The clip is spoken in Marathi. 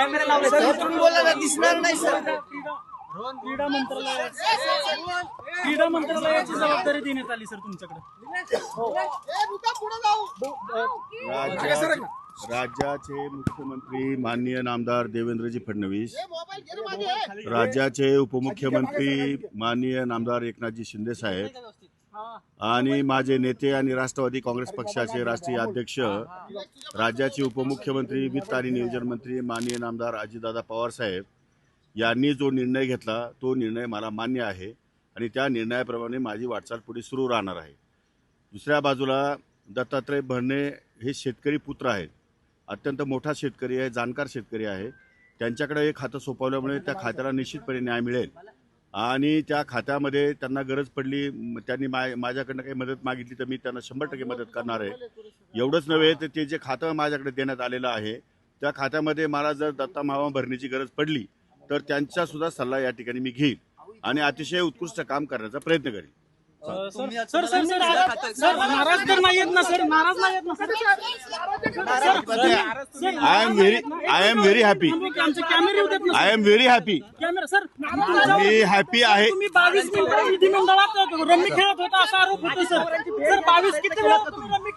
कॅमेरा लावले तुम्ही बोलायला दिसणार नाही सर. क्रीडा मंत्रालय क्रीडा मंत्रालयाची जबाबदारी देण्यात आली सर तुमच्याकडे. राज्यात राज्याचे मुख्यमंत्री माननीय नामदार देवेंद्रजी फडणवीस राज्याचे उपमुख्यमंत्री माननीय नामदार एकनाथजी शिंदे साहेब आणि माझे नेते आणि राष्ट्रवादी काँग्रेस पक्षाचे राष्ट्रीय अध्यक्ष राज्याचे उपमुख्यमंत्री वित्त आणि नियोजन मंत्री माननीय नामदार अजितदादा पवार साहेब यांनी जो निर्णय घेतला तो निर्णय मला मान्य आहे आणि त्या निर्णयाप्रमाणे माझी वाटचाल पुढे सुरू राहणार आहे. दुसऱ्या बाजूला दत्तात्रय भरणे हे शेतकरी पुत्र आहेत. अत्यंत मोठा शेतकरी आहे जाणकार शेतकरी आहे. त्यांच्याकडे हे खातं सोपवल्यामुळे त्या खात्याला निश्चितपणे न्याय मिळेल. आणि त्या खात्यामध्ये त्यांना गरज पडली त्यांनी मा माझ्याकडनं काही मदत मागितली तर मी त्यांना शंभर टक्के मदत करणार आहे. एवढंच नव्हे तर ते जे खातं माझ्याकडे देण्यात आलेलं आहे त्या खात्यामध्ये मला जर दत्ता मावा भरण्याची गरज पडली तर त्यांचा सुद्धा सल्ला या ठिकाणी मी घेईन आणि अतिशय उत्कृष्ट काम करण्याचा प्रयत्न करेन. सर सर सर सर नाराज तर नाही येत ना सर. नाराज नाही येत ना sir I am very I am very happy आमचे कॅमेरे होते ना I am very happy camera sir me happy आहे. तुम्ही बावीस मिनिटं विधिमंडळात रम्मी खेळत होता असा आरोप होतो सर. सर बावीस किती वेळा तुम्ही